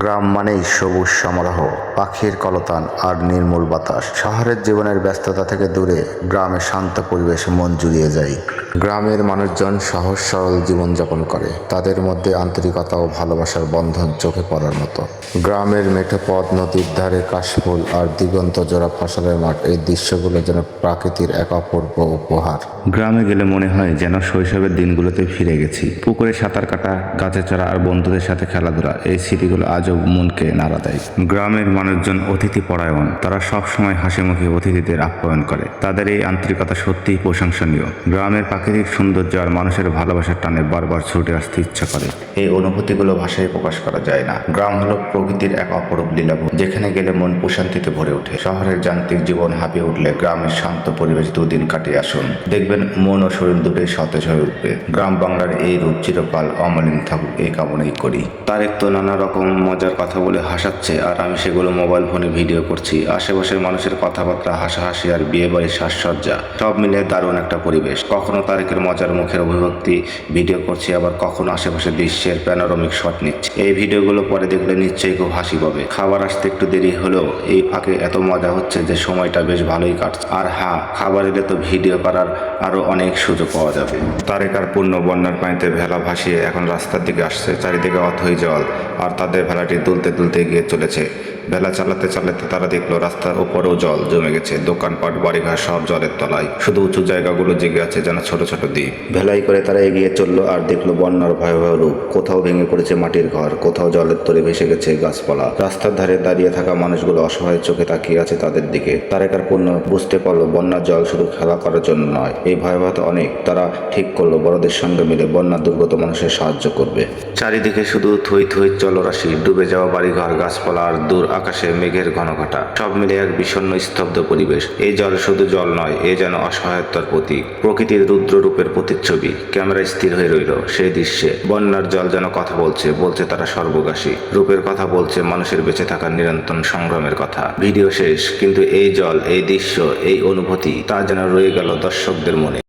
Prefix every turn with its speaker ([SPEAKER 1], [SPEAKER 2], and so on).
[SPEAKER 1] গ্রাম মানেই সবুজ সমারোহ, পাখির কলতান আর নির্মূল বাতাস। শহরের জীবনের ব্যস্ততা থেকে দূরে গ্রামে শান্ত পরিবেশে মন জুড়িয়ে যায়। গ্রামের মানুষজন সহজ সরল জীবনযাপন করে, তাদের মধ্যে আন্তরিকতা ও ভালোবাসার বন্ধন চোখে পড়ার মতো। গ্রামের মেঠো পথ, নদীর ধারে কাশফুল আর দিগন্ত জোড়া ফসলের মাঠ, এই দৃশ্যগুলো যেন প্রাকৃতির এক অপূর্ব উপহার।
[SPEAKER 2] গ্রামে গেলে মনে হয় যেন শৈশবের দিনগুলোতে ফিরে গেছি। পুকুরে সাঁতার কাটা, গাছে চড়া আর বন্ধুদের সাথে খেলাধুলা, এই স্মৃতিগুলো আজও মনকে নাড়া দেয়। গ্রামের মানুষজন অতিথি পরায়ণ, তারা সব সময় হাসি মুখে অতিথিদের আপ্যায়ন করে, তাদের এই আন্তরিকতা সত্যিই প্রশংসনীয়। গ্রামের প্রাকৃতিক সৌন্দর্য আর মানুষের ভালোবাসার টানে বারবার ছুটে আসতে ইচ্ছা করে।
[SPEAKER 1] এই অনুভূতিগুলো ভাষায় প্রকাশ করা যায় না। গ্রাম হলো প্রকৃতির এক অপরূপ লীলাভূমি। যেখানে গেলে মন প্রশান্তিতে ভরে ওঠে। শহরের যান্ত্রিক জীবন হাঁপিয়ে উঠলে গ্রামের শান্ত পরিবেশ দুদিন কাটিয়ে আসুন। দেখবেন মন ও শরীর দুটোই সতেজ হয়ে উঠবে। গ্রাম বাংলার এই রূপ চিরকাল অমলিন থাকুক এই কামনাই করি।
[SPEAKER 2] তারেক তো নানা রকম মজার কথা বলে হাসাচ্ছে আর আমি সেগুলো মোবাইল ফোনে ভিডিও করছি। আশেপাশের মানুষের কথাবার্তা হাসাহাসি আর বিয়ে বাড়ির সাজসজ্জা সব মিলে দারুণ একটা পরিবেশ। কখনো তারেকের মজার মুখের অভিভক্তি ভিডিও করছি আবার কখনো আশেপাশে দৃশ্যের প্যানোরামিক শট নিচ্ছি। এই ভিডিওগুলো পরে দেখলে নিশ্চয়ই খুব হাসি পাবে। খাবার আসতে একটু দেরি হলেও এই ফাঁকে এত মজা হচ্ছে যে সময়টা বেশ ভালোই কাটছে। আর হ্যাঁ খাবার এলে তো ভিডিও করার আরও অনেক সুযোগ পাওয়া যাবে। তারেক আর পূর্ণ বন্যার পানিতে ভেলা ভাসিয়ে এখন রাস্তার দিকে আসছে, চারিদিকে অথই জল, আর তাদের ভেলাটি দুলতে দুলতে গিয়ে চলেছে। ভেলা চালাতে চালাতে তারা দেখল রাস্তার ওপরেও জল জমে গেছে, দোকানপাট, বাড়িঘর সব জলের তলায়। শুধু উঁচু জায়গাগুলো জেগে আছে যেন ছোট ছোট ছোট দ্বীপ। ভেলাই করে তারা এগিয়ে চলল আর দেখল বন্যার ভয়াবহ রূপ। কোথাও ভেঙে পড়েছে মাটির ঘর, কোথাও জলের তরে ভেসে গেছে গাছপালা। রাস্তার ধারে দাঁড়িয়ে থাকা মানুষগুলো অসহায় চোখে তাকিয়ে আছে তাদের দিকে। তারেকার পূর্ণ বুঝতে পারল, বন্যার জল শুধু খেলা করার জন্য নয়, এই ভয়াবহতা অনেক। তারা ঠিক করল, বড়দের সঙ্গে মিলে বন্যা দুর্গত মানুষের সাহায্য করবে। চারিদিকে শুধু থই থই জলরাশি, ডুবে যাওয়া বাড়িঘর, গাছপালা আর দূর আকাশে মেঘের ঘনঘটা। সব মিলে এক বিষণ্ণ স্তব্ধ পরিবেশ। এই জল শুধু জল নয়, এ যেন অসহায়তার প্রতীক। প্রকৃতির রুদ্র রূপের প্রতিচ্ছবি। ক্যামেরা স্থির হয়ে রইল। সেই দৃশ্যে বন্যার জল যেন কথা বলছে বলছে তারা সর্বগাসী। রূপের কথা বলছে মানুষের বেঁচে থাকার নিরন্তর সংগ্রামের কথা। ভিডিও শেষ, কিন্তু এই জল, এই দৃশ্য, এই অনুভূতি তা যেন রয়ে গেল দর্শকদের মনে।